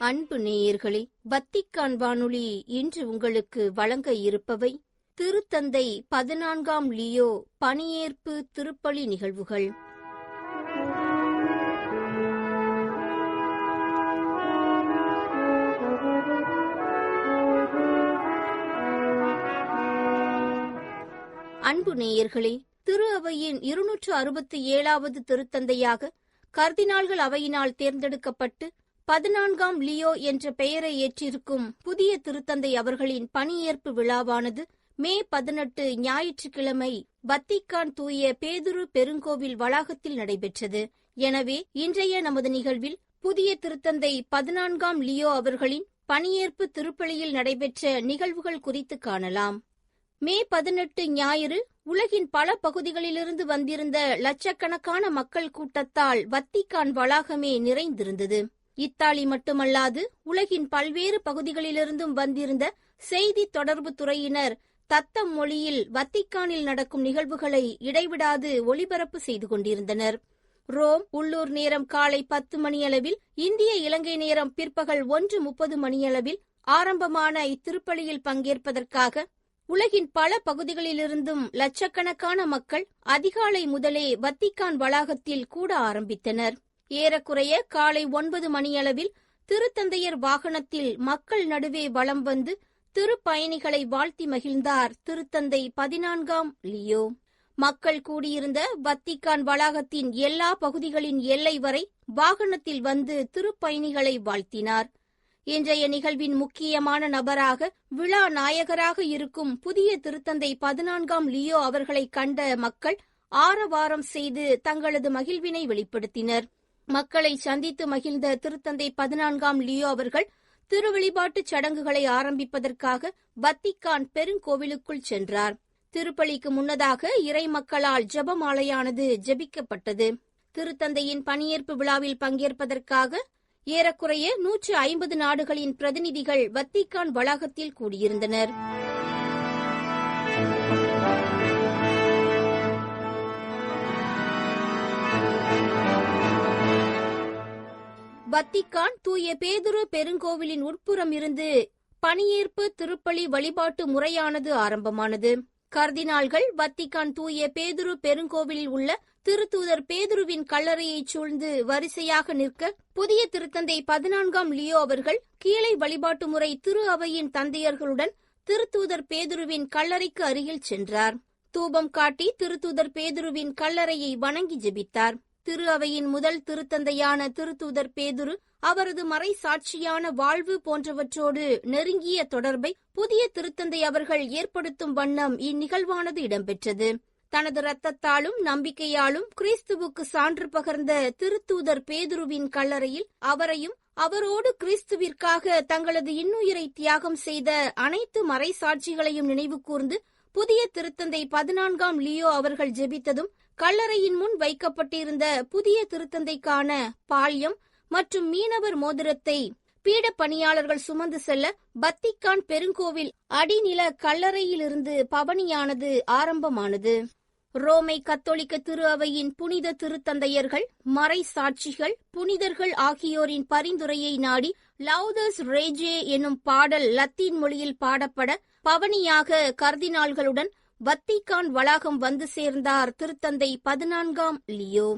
அன்பு நேயர்களே வத்திக்கான் வானொலி இன்று உங்களுக்கு வழங்க இருப்பவை திருத்தந்தை பதினான்காம் லியோ பணியேற்பு திருப்பலி நிகழ்வுகள். அன்பு நேயர்களே திரு அவையின் இருநூற்று அறுபத்தி ஏழாவது திருத்தந்தையாக கர்தினால்கள் அவையினால் தேர்ந்தெடுக்கப்பட்டு பதினான்காம் லியோ என்ற பெயரை ஏற்றிருக்கும் புதிய திருத்தந்தை அவர்களின் பணியேற்பு விழாவானது மே பதினெட்டு ஞாயிற்றுக்கிழமை வத்திக்கான் தூய பேதுரு பெருங்கோவில் வளாகத்தில் நடைபெற்றது. எனவே இன்றைய நமது நிகழ்வில் புதிய திருத்தந்தை பதினான்காம் லியோ அவர்களின் பணியேற்பு திருப்பலியில் நடைபெற்ற நிகழ்வுகள் குறித்து காணலாம். மே பதினெட்டு ஞாயிறு உலகின் பல பகுதிகளிலிருந்து வந்திருந்த லட்சக்கணக்கான மக்கள் கூட்டத்தால் வத்திக்கான் வளாகமே நிறைந்திருந்தது. இத்தாலி மட்டுமல்லாது உலகின் பல்வேறு பகுதிகளிலிருந்தும் வந்திருந்த செய்தி தொடர்பு துறையினர் தத்தம் மொழியில் வத்திக்கானில் நடக்கும் நிகழ்வுகளை இடைவிடாது ஒளிபரப்பு செய்து கொண்டிருந்தனர். ரோம் உள்ளூர் நேரம் காலை பத்து மணியளவில் இந்திய இலங்கை நேரம் பிற்பகல் ஒன்று முப்பது மணியளவில் ஆரம்பமான இத்திருப்பலியில் பங்கேற்பதற்காக உலகின் பல பகுதிகளிலிருந்தும் லட்சக்கணக்கான மக்கள் அதிகாலை முதலே வத்திக்கான் வளாகத்தில் கூட ஆரம்பித்தனர். ஏறக்குறைய காலை ஒன்பது மணியளவில் திருத்தந்தையர் வாகனத்தில் மக்கள் நடுவே வலம் வந்து திருப்பயணிகளை வாழ்த்தி மகிழ்ந்தார் திருத்தந்தை பதினான்காம் லியோ. மக்கள் கூடியிருந்த வத்திக்கான் வளாகத்தின் எல்லா பகுதிகளின் எல்லை வரை வாகனத்தில் வந்து திருப்பயணிகளை வாழ்த்தினார். இன்றைய நிகழ்வின் முக்கியமான நபராக விழா நாயகராக இருக்கும் புதிய திருத்தந்தை பதினான்காம் லியோ அவர்களை கண்ட மக்கள் ஆரவாரம் செய்து தங்களது மகிழ்வினை வெளிப்படுத்தினர். மக்களை சந்தித்து மகிழ்ந்த திருத்தந்தை பதினான்காம் லியோ அவர்கள் திருவழிபாட்டுச் சடங்குகளை ஆரம்பிப்பதற்காக வத்திக்கான் பெருங்கோவிலுக்குள் சென்றார். திருப்பலிக்கு முன்னதாக இறை மக்களால் ஜெபமாலையானது ஜெபிக்கப்பட்டது. திருத்தந்தையின் பணியேற்பு விழாவில் பங்கேற்பதற்காக ஏறக்குறைய நூற்று ஐம்பது நாடுகளின் பிரதிநிதிகள் வத்திக்கான் வளாகத்தில் கூடியிருந்தனர். வத்திக்கான் தூய பேதுரு பெருங்கோவிலின் உட்புறம் இருந்து பணியேற்பு திருப்பலி வழிபாட்டு முறையானது ஆரம்பமானது. கர்தினால்கள் வத்திக்கான் தூய பேதுரு பெருங்கோவிலில் உள்ள திருத்தூதர் பேதுருவின் கல்லறையைச் சூழ்ந்து வரிசையாக நிற்க புதிய திருத்தந்தை பதினான்காம் லியோ அவர்கள் கீழே வழிபாட்டு முறை திரு அவையின் தந்தையர்களுடன் திருத்தூதர் பேதுருவின் கல்லறைக்கு அருகில் சென்றார். தூபம் காட்டி திருத்தூதர் பேதுருவின் கல்லறையை வணங்கி ஜெபித்தார். திரு அவையின் முதல் திருத்தந்தையான திருத்தூதர் பேதுரு அவரது மறை சாட்சியான வாழ்வு போன்றவற்றோடு நெருங்கிய தொடர்பை புதிய திருத்தந்தை அவர்கள் ஏற்படுத்தும் வண்ணம் இந்நிகழ்வானது இடம்பெற்றது. தனது இரத்தத்தாலும் நம்பிக்கையாலும் கிறிஸ்துவுக்கு சான்று பகர்ந்த திருத்தூதர் பேதுருவின் கல்லறையில் அவரையும் அவரோடு கிறிஸ்துவிற்காக தங்களது இன்னுயிரை தியாகம் செய்த அனைத்து மறைசாட்சிகளையும் நினைவு கூர்ந்து புதிய திருத்தந்தை பதினான்காம் லியோ அவர்கள் ஜெபித்ததும் கல்லறையின் முன் வைக்கப்பட்டிருந்த புதிய திருத்தந்தைக்கான பால்யம் மற்றும் மீனவர் மோதிரத்தை பீட பணியாளர்கள் சுமந்து செல்ல பத்திக்கான் பெருங்கோவில் அடிநில கல்லறையிலிருந்து பவனியானது ஆரம்பமானது. ரோமை கத்தோலிக்க திரு அவையின் புனித திருத்தந்தையர்கள் மறை சாட்சிகள் புனிதர்கள் ஆகியோரின் பரிந்துரையை நாடி லவுதஸ் ரேஜே என்னும் பாடல் லத்தீன் மொழியில் பாடப்பட பவனியாக கர்தினால்களுடன் வத்திகான் வளாகம் வந்து சேர்ந்தார் திருத்தந்தை பதினான்காம் லியோ.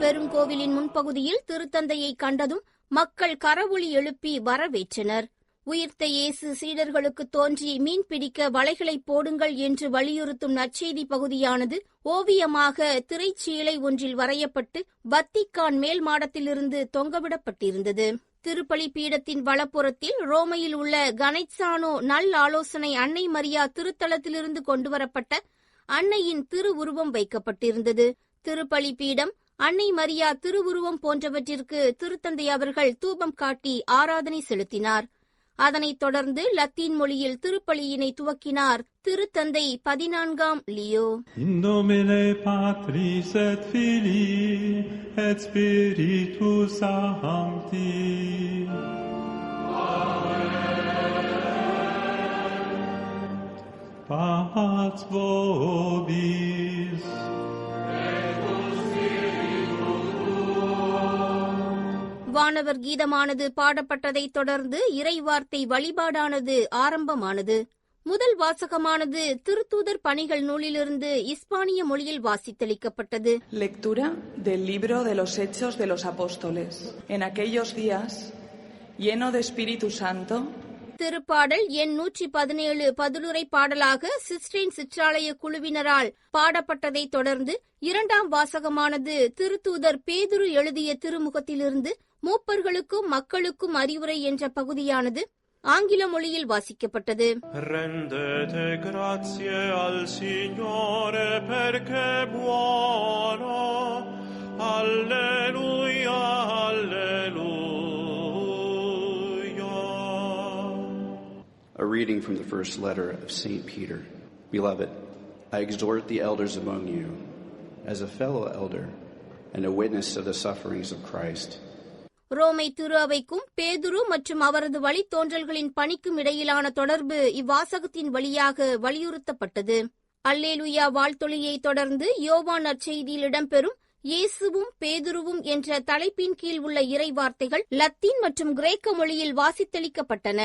பெருங்கோவிலின் முன்பகுதியில் திருத்தந்தையை கண்டதும் மக்கள் கரவொளி எழுப்பி வரவேற்றனர். உயிர்த்த இயேசு சீடர்களுக்கு தோன்றி மீன் பிடிக்க வலைகளை போடுங்கள் என்று வலியுறுத்தும் நற்செய்தி பகுதியானது ஓவியமாக திரைச்சீலை ஒன்றில் வரையப்பட்டு வத்திக்கான் மேல் மாடத்திலிருந்து தொங்கவிடப்பட்டிருந்தது. திருப்பலி பீடத்தின் வலப்புறத்தில் ரோமையில் உள்ள கனைட்சானோ நல் ஆலோசனை அன்னை மரியா திருத்தலத்திலிருந்து கொண்டுவரப்பட்ட அன்னையின் திருவுருவம் வைக்கப்பட்டிருந்தது. திருப்பலி பீடம் அன்னை மரியா திருவுருவம் போன்றவற்றிற்கு திருத்தந்தை அவர்கள் தூபம் காட்டி ஆராதனை செலுத்தினார். அதனைத் தொடர்ந்து லத்தீன் மொழியில் திருப்பலியினை துவக்கினார் திருத்தந்தை பதினான்காம் லியோ. In nomine வானவர் கீதமானது பாடப்பட்டதைத் தொடர்ந்து இறைவார்த்தை வழிபாடானது ஆரம்பமானது முதல் வாசகமானது திருத்தூதர் பணிகள் நூலிலிருந்து இஸ்பானிய மொழியில் வாசித்தளிக்கப்பட்டது Lectura del libro de los Hechos de los Apóstoles. En aquellos días, lleno de Espíritu Santo, திருப்பாடல் எண் நூற்றி பதினேழு பதிலுரை பாடலாக சிஸ்டைன் சிற்றாலய குழுவினரால் பாடப்பட்டதைத் தொடர்ந்து இரண்டாம் வாசகமானது திருத்தூதர் பேதுரு எழுதிய திருமுகத்திலிருந்து மூப்பர்களுக்கும் மக்களுக்கும் அறிவுரை என்ற பகுதியானது ஆங்கில மொழியில் வாசிக்கப்பட்டது Rendete grazie al Signore perché è buono. Alleluia, alleluia. A reading from the first letter of St. Peter. Beloved, I exhort the elders among you, as a fellow elder and a witness of the sufferings of Christ, ரோமை திரு அவைக்கும் பேதுரு மற்றும் அவரது வழித்தோன்றல்களின் பணிக்கும் இடையிலான தொடர்பு இவ்வாசகத்தின் வழியாக வலியுறுத்தப்பட்டது. அல்லேலுயா வாழ்த்தொழியை தொடர்ந்து யோவான் நற்செய்தியில் இடம்பெறும் இயேசுவும் பேதுருவும் என்ற தலைப்பின் கீழ் உள்ள இறை வார்த்தைகள் லத்தீன் மற்றும் கிரேக்க மொழியில் வாசித்தளிக்கப்பட்டன.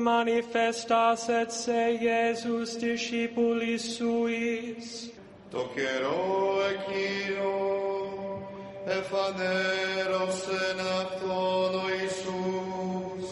Cum manifestas et se Iesus discipulis suis, Το καιρό εκείνο εφανέρωσεν αυτόν ο Ιησούς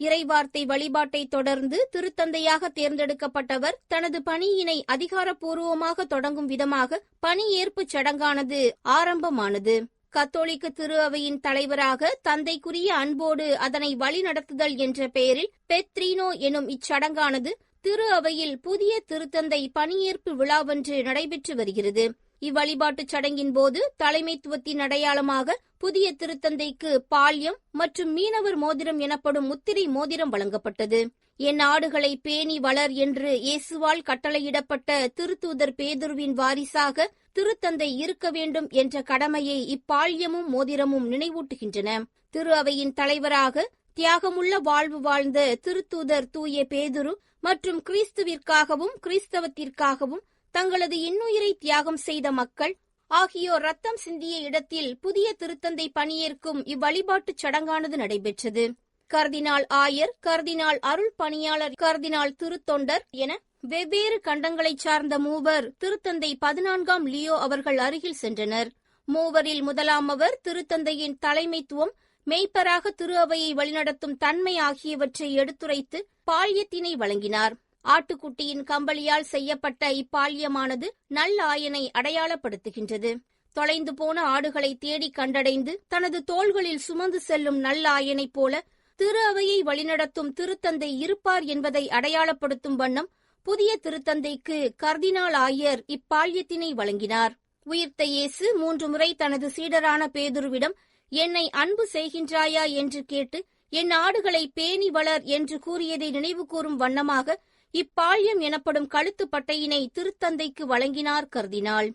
இறைவார்த்தை வழிபாட்டை தொடர்ந்து திருத்தந்தையாக தேர்ந்தெடுக்கப்பட்டவர் தனது பணியினை அதிகாரப்பூர்வமாக தொடங்கும் விதமாக பணியேற்புச் சடங்கானது ஆரம்பமானது கத்தோலிக்க திரு அவையின் தலைவராக தந்தைக்குரிய அன்போடு அதனை வழிநடத்துதல் என்ற பெயரில் பெத்ரீனோ எனும் இச்சடங்கானது திரு அவையில் புதிய திருத்தந்தை பணியேற்பு விழாவொன்று நடைபெற்று வருகிறது. இவ்வழிபாட்டுச் சடங்கின் போது தலைமைத்துவத்தின் அடையாளமாக புதிய திருத்தந்தைக்கு பால்யம் மற்றும் மீனவர் மோதிரம் எனப்படும் முத்திரை மோதிரம் வழங்கப்பட்டது. என் ஆடுகளை பேணி வளர் என்று இயேசுவால் கட்டளையிடப்பட்ட திருத்தூதர் பேதுருவின் வாரிசாக திருத்தந்தை இருக்க வேண்டும் என்ற கடமையை இப்பால்யமும் மோதிரமும் நினைவூட்டுகின்றன. திரு அவையின் தலைவராக தியாகமுள்ள வாழ்வு வாழ்ந்த திருத்தூதர் தூய பேதுரு மற்றும் கிறிஸ்துவிற்காகவும் கிறிஸ்தவத்திற்காகவும் தங்களது இன்னுயிரை தியாகம் செய்த மக்கள் ஆகியோர் ரத்தம் சிந்திய இடத்தில் புதிய திருத்தந்தை பணியேற்கும் இவ்வழிபாட்டுச் சடங்கானது நடைபெற்றது. கர்தினால் ஆயர் கர்தினால் அருள் பணியாளர் கர்தினால் திருத்தொண்டர் என வெவ்வேறு கண்டங்களைச் சார்ந்த மூவர் திருத்தந்தை பதினான்காம் லியோ அவர்கள் அருகில் சென்றனர். மூவரில் முதலாமவர் திருத்தந்தையின் தலைமைத்துவம் மெய்ப்பராக திரு அவையை வழிநடத்தும் தன்மை ஆகியவற்றை எடுத்துரைத்து பால்யத்தினை வழங்கினார். ஆட்டுக்குட்டியின் கம்பளியால் செய்யப்பட்ட இப்பால்யமானது நல்லாயனை அடையாளப்படுத்துகின்றது. தொலைந்து போன ஆடுகளை தேடி கண்டடைந்து தனது தோள்களில் சுமந்து செல்லும் நல்லாயனைப் போல திரு அவையை வழிநடத்தும் திருத்தந்தை இருப்பார் என்பதை அடையாளப்படுத்தும் வண்ணம் புதிய திருத்தந்தைக்கு கர்தினால் ஆயர் இப்பால்யத்தினை வழங்கினார். உயிர்த்த இயேசு மூன்று முறை தனது சீடரான பேதுருவிடம் என்னை அன்பு செய்கின்றாயா? என்று கேட்டு என் ஆடுகளை பேணி வளர் என்று கூறியதை நினைவு கூறும் வண்ணமாக இப்பாழ்யம் எனப்படும் கழுத்து பட்டையினை திருத்தந்தைக்கு வழங்கினார் கர்தினால்.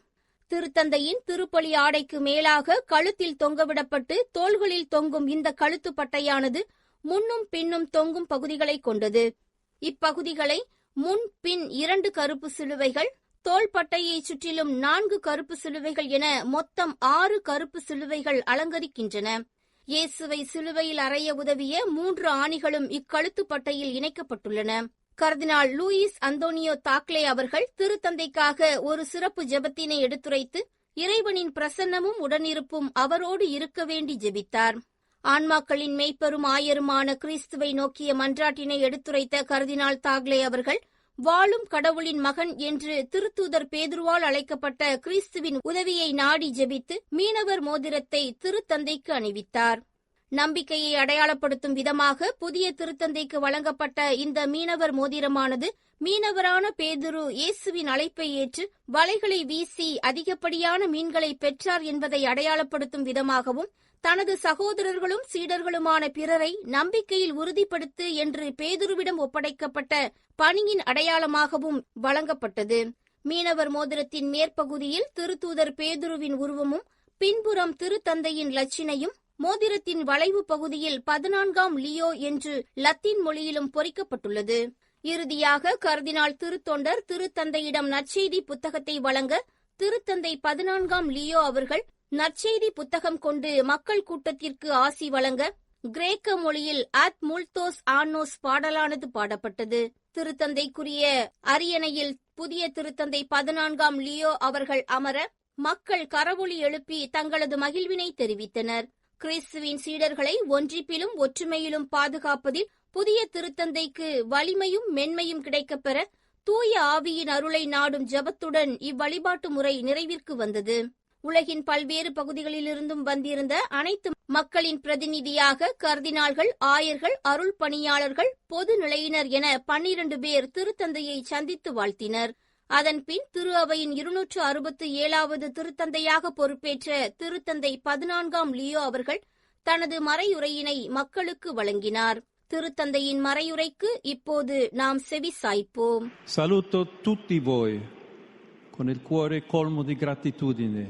திருத்தந்தையின் திருப்பலி ஆடைக்கு மேலாக கழுத்தில் தொங்கவிடப்பட்டு தோள்களில் தொங்கும் இந்த கழுத்து பட்டையானது முன்னும் பின்னும் தொங்கும் பகுதிகளை கொண்டது. இப்பகுதிகளை முன் பின் இரண்டு கருப்பு சிலுவைகள் தோள்பட்டையை சுற்றிலும் நான்கு கருப்பு சிலுவைகள் என மொத்தம் ஆறு கருப்பு சிலுவைகள் அலங்கரிக்கின்றன. இயேசுவை சிலுவையில் அறைய உதவிய மூன்று ஆணிகளும் இக்கழுத்து பட்டையில் இணைக்கப்பட்டுள்ளன. கர்தினால் லூயிஸ் அந்தோனியோ தாக்லே அவர்கள் திருத்தந்தைக்காக ஒரு சிறப்பு ஜெபத்தினை எடுத்துரைத்து இறைவனின் பிரசன்னமும் உடனிருப்பும் அவரோடு இருக்க வேண்டி ஜெபித்தார். ஆன்மாக்களின் மெய்ப்பெரும் ஆயருமான கிறிஸ்துவை நோக்கிய மன்றாட்டினை எடுத்துரைத்த கர்தினால் தாக்லே அவர்கள் வாழும் கடவுளின் மகன் என்று திருத்தூதர் பேதுருவால் அழைக்கப்பட்ட கிறிஸ்துவின் உதவியை நாடி ஜெபித்து மீனவர் மோதிரத்தை திருத்தந்தைக்கு அணிவித்தார். நம்பிக்கையை அடையாளப்படுத்தும் விதமாக புதிய திருத்தந்தைக்கு வழங்கப்பட்ட இந்த மீனவர் மோதிரமானது மீனவரான பேதுரு இயேசுவின் அழைப்பை ஏற்று வலைகளை வீசி அதிகப்படியான மீன்களை பெற்றார் என்பதை அடையாளப்படுத்தும் விதமாகவும் தனது சகோதரர்களும் சீடர்களுமான பிறரை நம்பிக்கையில் உறுதிப்படுத்து என்று பேதுருவிடம் ஒப்படைக்கப்பட்ட பணியின் அடையாளமாகவும் வழங்கப்பட்டது. மீனவர் மோதிரத்தின் மேற்பகுதியில் திருத்தூதர் பேதுருவின் உருவமும் பின்புறம் திருத்தந்தையின் லட்சினையும் மோதிரத்தின் வளைவு பகுதியில் பதினான்காம் லியோ என்று லத்தீன் மொழியிலும் பொறிக்கப்பட்டுள்ளது. இறுதியாக கர்தினால் திருத்தொண்டர் திருத்தந்தையிடம் நற்செய்தி புத்தகத்தை வழங்க திருத்தந்தை பதினான்காம் லியோ அவர்கள் நற்செய்தி புத்தகம் கொண்டு மக்கள் கூட்டத்திற்கு ஆசி வழங்க கிரேக்க மொழியில் அத் முல்தோஸ் ஆனோஸ் பாடலானது பாடப்பட்டது. திருத்தந்தைக்குரிய அரியணையில் புதிய திருத்தந்தை பதினான்காம் லியோ அவர்கள் அமர மக்கள் கரவொளி எழுப்பி தங்களது மகிழ்வினை தெரிவித்தனர். கிறிஸ்துவின் சீடர்களை ஒன்றிப்பிலும் ஒற்றுமையிலும் பாதுகாப்பதில் புதிய திருத்தந்தைக்கு வலிமையும் மென்மையும் கிடைக்கப்பெற தூய ஆவியின் அருளை நாடும் ஜபத்துடன் இவ்வழிபாட்டு முறை நிறைவிற்கு வந்தது. உலகின் பல்வேறு பகுதிகளிலிருந்தும் வந்திருந்த அனைத்து மக்களின் பிரதிநிதியாக கர்தினால்கள் ஆயர்கள் அருள் பணியாளர்கள் பொது நிலையினர் என பன்னிரண்டு பேர் திருத்தந்தையை சந்தித்து வாழ்த்தினர். அதன்பின் திரு அவையின் இருநூற்று அறுபத்து ஏழாவது திருத்தந்தையாக பொறுப்பேற்ற திருத்தந்தை பதினான்காம் லியோ அவர்கள் தனது மறையுரையினை மக்களுக்கு வழங்கினார். திருத்தந்தையின் மறையுரைக்கு இப்போது நாம் செவி சாய்ப்போம் Saluto tutti voi con il cuore colmo di gratitudine.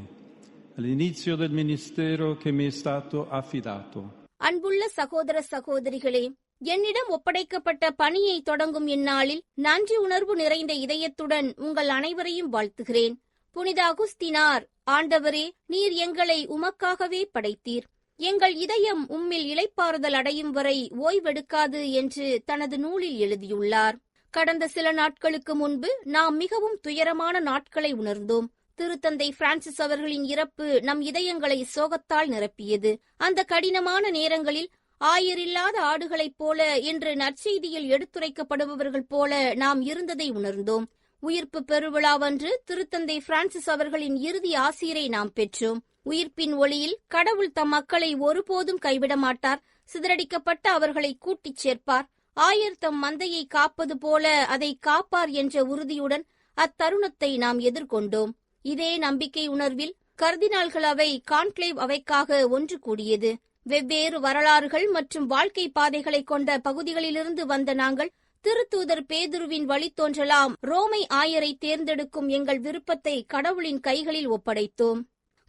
All'inizio del ministero che mi è stato affidato. அன்புள்ள சகோதர சகோதரிகளே என்னிடம் ஒப்படைக்கப்பட்ட பணியை தொடங்கும் இந்நாளில் நன்றி உணர்வு நிறைந்த இதயத்துடன் உங்கள் அனைவரையும் வாழ்த்துகிறேன். புனித அகுஸ்தினார் ஆண்டவரே நீர் எங்களை உமக்காகவே படைத்தீர். எங்கள் இதயம் உம்மில் இளைப்பாறுதல் அடையும் வரை ஓய்வெடுக்காது என்று தனது நூலில் எழுதியுள்ளார். கடந்த சில நாட்களுக்கு முன்பு நாம் மிகவும் துயரமான நாட்களை உணர்ந்தோம். திருத்தந்தை பிரான்சிஸ் அவர்களின் இறப்பு நம் இதயங்களை சோகத்தால் நிரப்பியது. அந்த கடினமான நேரங்களில் ஆயரில்லாத ஆடுகளைப் போல என்று நற்செய்தியில் எடுத்துரைக்கப்படுபவர்கள் போல நாம் இருந்ததை உணர்ந்தோம். உயிர்ப்பு பெருவிழாவன்று திருத்தந்தை பிரான்சிஸ் அவர்களின் இறுதி ஆசிரை நாம் பெற்றோம். உயிர்ப்பின் ஒளியில் கடவுள் தம் மக்களை ஒருபோதும் கைவிட மாட்டார். சிதறடிக்கப்பட்ட அவர்களை கூட்டிச் சேர்ப்பார். ஆயர் தம் மந்தையை காப்பது போல அதை காப்பார் என்ற உறுதியுடன் அத்தருணத்தை நாம் எதிர்கொண்டோம். இதே நம்பிக்கை உணர்வில் கர்தினால்கள் அவை கான்க்ளேவ் அவைக்காக ஒன்று கூடியது. வெவ்வேறு வரலாறுகள் மற்றும் வாழ்க்கை பாதைகளை கொண்ட பகுதிகளிலிருந்து வந்த நாங்கள் திருத்தூதர் பேதுருவின் வழித்தோன்றலாம் ரோமை ஆயரை தேர்ந்தெடுக்கும் எங்கள் விருப்பத்தை கடவுளின் கைகளில் ஒப்படைத்தோம்.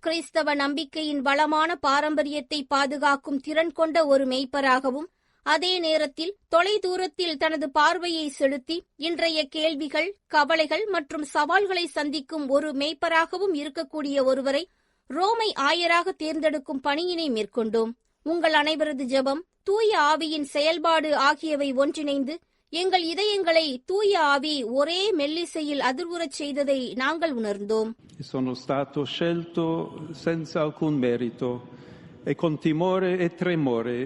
கிறிஸ்தவ நம்பிக்கையின் வளமான பாரம்பரியத்தை பாதுகாக்கும் திறன் கொண்ட ஒரு மெய்ப்பராகவும் அதே நேரத்தில் தொலைதூரத்தில் தனது பார்வையை செலுத்தி இன்றைய கேள்விகள் கவலைகள் மற்றும் சவால்களை சந்திக்கும் ஒரு மெய்ப்பராகவும் இருக்கக்கூடிய ஒருவரை ரோமை ஆயராக தேர்ந்தெடுக்கும் பணியினை மேற்கொண்டோம். உங்கள் அனைவரது ஜெபம் தூய ஆவியின் செயல்பாடு ஆகியவை ஒன்றிணைந்து எங்கள் இதயங்களை தூய ஆவி ஒரே மெல்லிசையில் அதிர்வுறச் செய்ததை நாங்கள் உணர்ந்தோம். Sono stato scelto senza alcun merito e con timore e tremore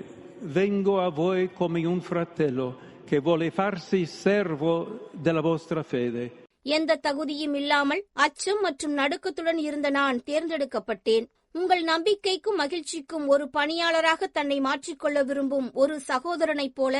vengo a voi come un fratello che vuole farsi servo della vostra fede. எந்த தகுதியும் இல்லாமல் அச்சம் மற்றும் நடுக்கத்துடன் இருந்த நான் தேர்ந்தெடுக்கப்பட்டேன் உங்கள் நம்பிக்கைக்கும் மகிழ்ச்சிக்கும் ஒரு பணியாளராக தன்னை மாற்றிக்கொள்ள விரும்பும் ஒரு சகோதரனைப் போல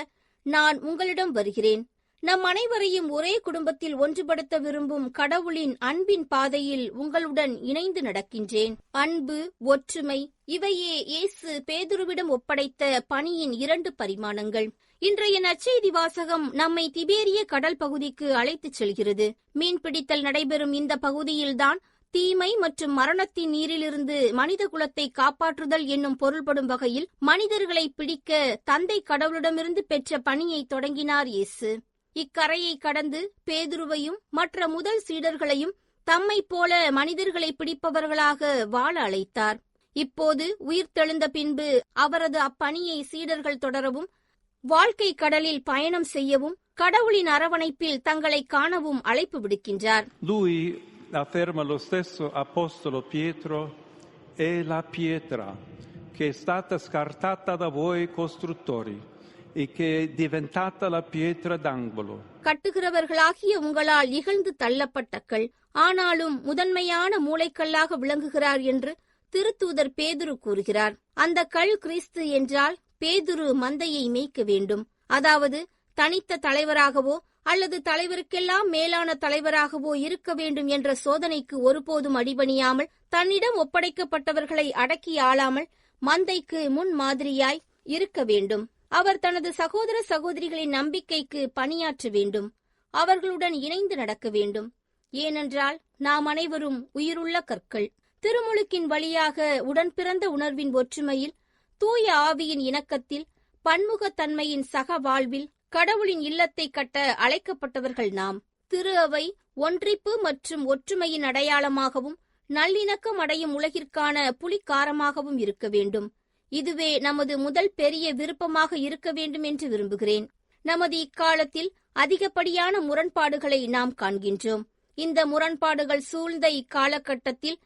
நான் உங்களிடம் வருகிறேன் நம் அனைவரையும் ஒரே குடும்பத்தில் ஒன்றுபடுத்த விரும்பும் கடவுளின் அன்பின் பாதையில் உங்களுடன் இணைந்து நடக்கின்றேன். அன்பு ஒற்றுமை இவையே இயேசு பேதுருவிடம் ஒப்படைத்த பணியின் இரண்டு பரிமாணங்கள். இன்றைய நற்செய்தி வாசகம் நம்மை திபேரிய கடல் பகுதிக்கு அழைத்துச் செல்கிறது. மீன்பிடித்தல் நடைபெறும் இந்த பகுதியில்தான் தீமை மற்றும் மரணத்தின் நீரிலிருந்து மனித குலத்தை காப்பாற்றுதல் என்னும் பொருள்படும் வகையில் மனிதர்களை பிடிக்க தந்தை கடவுளிடமிருந்து பெற்ற பணியை தொடங்கினார் இயேசு. இக்கரையை கடந்து பேதுருவையும் மற்ற முதல் சீடர்களையும் தம்மைப் போல மனிதர்களை பிடிப்பவர்களாக வாழ அழைத்தார். இப்போது உயிர் தெழுந்த பின்பு அவரது அப்பணியை சீடர்கள் தொடரவும் வாழ்க்கை கடலில் பயணம் செய்யவும் கடவுளின் அரவணைப்பில் தங்களை காணவும் அழைப்பு விடுக்கின்றார். Lui, afferma lo stesso Apostolo Pietro, è la pietra che è stata scartata da voi costruttori. கட்டுகிறவர்களாகிய உங்களால் இகழ்ந்து தள்ளப்பட்ட கல் ஆனாலும் முதன்மையான மூளைக்கல்லாக விளங்குகிறார் என்று திருத்தூதர் பேதுரு கூறுகிறார். அந்த கல் கிறிஸ்து என்றால் பேதுரு மந்தையை மேய்க்க வேண்டும். அதாவது தனித்த தலைவராகவோ அல்லது தலைவருக்கெல்லாம் மேலான தலைவராகவோ இருக்க வேண்டும் என்ற சோதனைக்கு ஒருபோதும் அடிபணியாமல் தன்னிடம் ஒப்படைக்கப்பட்டவர்களை அடக்கி ஆளாமல் மந்தைக்கு முன் மாதிரியாய் இருக்க வேண்டும். அவர் தனது சகோதர சகோதரிகளின் நம்பிக்கைக்கு பணியாற்ற வேண்டும். அவர்களுடன் இணைந்து நடக்க வேண்டும். ஏனென்றால் நாம் அனைவரும் உயிருள்ள கற்கள். திருமுழுக்கின் வழியாக உடன் பிறந்த உணர்வின் ஒற்றுமையில் தூய ஆவியின் இணக்கத்தில் பன்முகத்தன்மையின் சக வாழ்வில் கடவுளின் இல்லத்தை கட்ட அழைக்கப்பட்டவர்கள் நாம். திரு அவை ஒன்றிப்பு மற்றும் ஒற்றுமையின் அடையாளமாகவும் நல்லிணக்கம் அடையும் உலகிற்கான புலிக்காரமாகவும் இருக்க வேண்டும். இதுவே நமது முதல் பெரிய விருப்பமாக இருக்க வேண்டும் என்று விரும்புகிறேன். நமது இக்காலத்தில் அதிகப்படியான முரண்பாடுகளை நாம் காண்கின்றோம். இந்த முரண்பாடுகள் சூழ்ந்த இக்காலகட்டத்தில்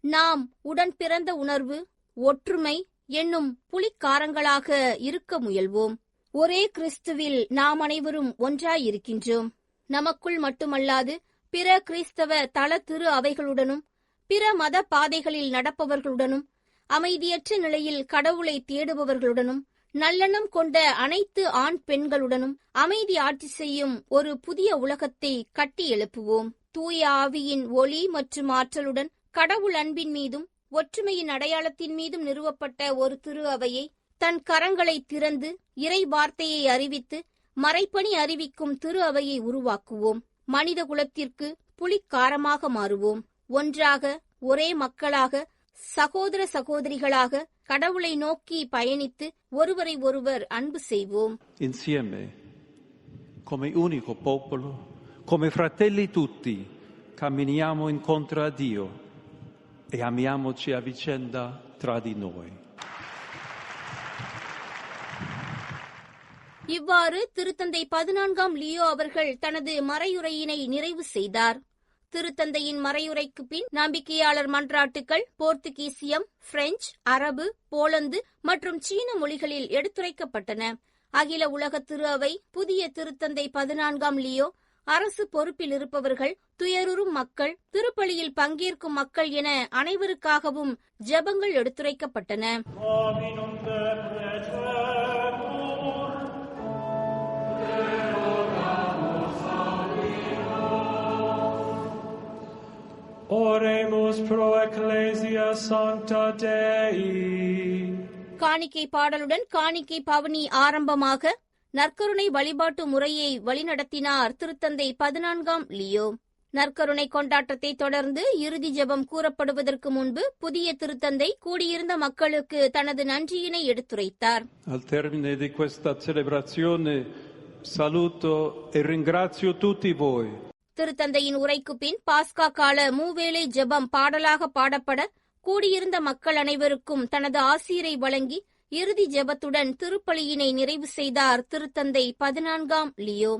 நாம் உடன் பிறந்த உணர்வு ஒற்றுமை என்னும் புலிக்காரங்களாக இருக்க முயல்வோம். ஒரே கிறிஸ்துவில் நாம் அனைவரும் ஒன்றாயிருக்கின்றோம். நமக்குள் மட்டுமல்லாது பிற கிறிஸ்தவ தள திரு அவைகளுடனும் பிற மத பாதைகளில் நடப்பவர்களுடனும் அமைதியற்ற நிலையில் கடவுளை தேடுபவர்களுடனும் நல்லெண்ணம் கொண்ட அனைத்து ஆண் பெண்களுடனும் அமைதி ஆட்சி செய்யும் ஒரு புதிய உலகத்தை கட்டி எழுப்புவோம். தூய ஆவியின் ஒளி மற்றும் ஆற்றலுடன் கடவுள் அன்பின் மீதும் ஒற்றுமையின் அடையாளத்தின் மீதும் நிறுவப்பட்ட ஒரு திரு அவையை தன் கரங்களை திறந்து இறை வார்த்தையை அறிவித்து மறைப்பணி அறிவிக்கும் திரு அவையை உருவாக்குவோம். மனித குலத்திற்கு புலிக்காரமாக மாறுவோம். ஒன்றாக ஒரே மக்களாக சகோதர சகோதரிகளாக கடவுளை நோக்கி பயணித்து ஒருவரை ஒருவர் அன்பு செய்வோம் Insieme, come unico popolo, come fratelli tutti, camminiamo incontro a Dio e amiamoci a vicenda tra di noi. இவ்வாறு திருத்தந்தை பதினான்காம் லியோ அவர்கள் தனது மறையுரையினை நிறைவு செய்தார் திருத்தந்தையின் மறையுரைக்கு பின் நம்பிக்கையாளர் மன்றாட்டுகள் போர்த்துகீசியம் பிரெஞ்சு அரபு போலந்து மற்றும் சீன மொழிகளில் எடுத்துரைக்கப்பட்டன. அகில உலக திரு அவை புதிய திருத்தந்தை பதினான்காம் லியோ அரசு பொறுப்பில் இருப்பவர்கள் துயருறும் மக்கள் திருப்பலியில் பங்கேற்கும் மக்கள் என அனைவருக்காகவும் ஜெபங்கள் எடுத்துரைக்கப்பட்டன. Oremus pro ecclesia sancta Dei. காணிக்கை பாடலுடன் காணிக்கை பவனி ஆரம்பமாக நற்கருணை வழிபாட்டு முறையை வழிநடத்தினார் திருத்தந்தை பதினான்காம் லியோ. நற்கருணை கொண்டாட்டத்தை தொடர்ந்து இறுதி ஜெபம் கூறப்படுவதற்கு முன்பு புதிய திருத்தந்தை கூடியிருந்த மக்களுக்கு தனது நன்றியினை எடுத்துரைத்தார். Al termine di questa celebrazione saluto e ringrazio tutti voi. திருத்தந்தையின் உரைக்கு பின் பாஸ்கா கால மூவேளை ஜெபம் பாடலாக பாடப்பட கூடியிருந்த மக்கள் அனைவருக்கும் தனது ஆசிரியரை வழங்கி இறுதி ஜெபத்துடன் திருப்பலியினை நிறைவு செய்தார் திருத்தந்தை பதினான்காம் Leo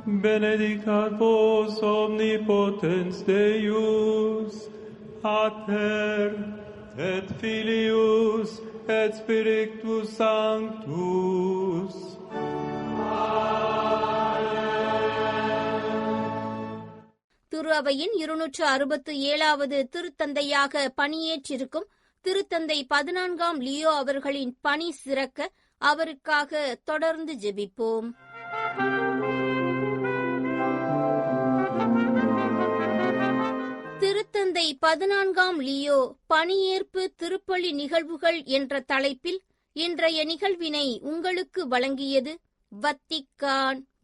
et Filius et Spiritus Sanctus. Amen. அவையின் இருநூற்று அறுபத்து ஏழாவது திருத்தந்தையாக பணியேற்றிருக்கும் திருத்தந்தை பதினான்காம் லியோ அவர்களின் பணி சிறக்க அவருக்காக தொடர்ந்து ஜெபிப்போம். திருத்தந்தை பதினான்காம் லியோ பணியேற்பு திருப்பலி நிகழ்வுகள் என்ற தலைப்பில் இன்றைய நிகழ்வினை உங்களுக்கு வழங்கியது வத்திக்கான்.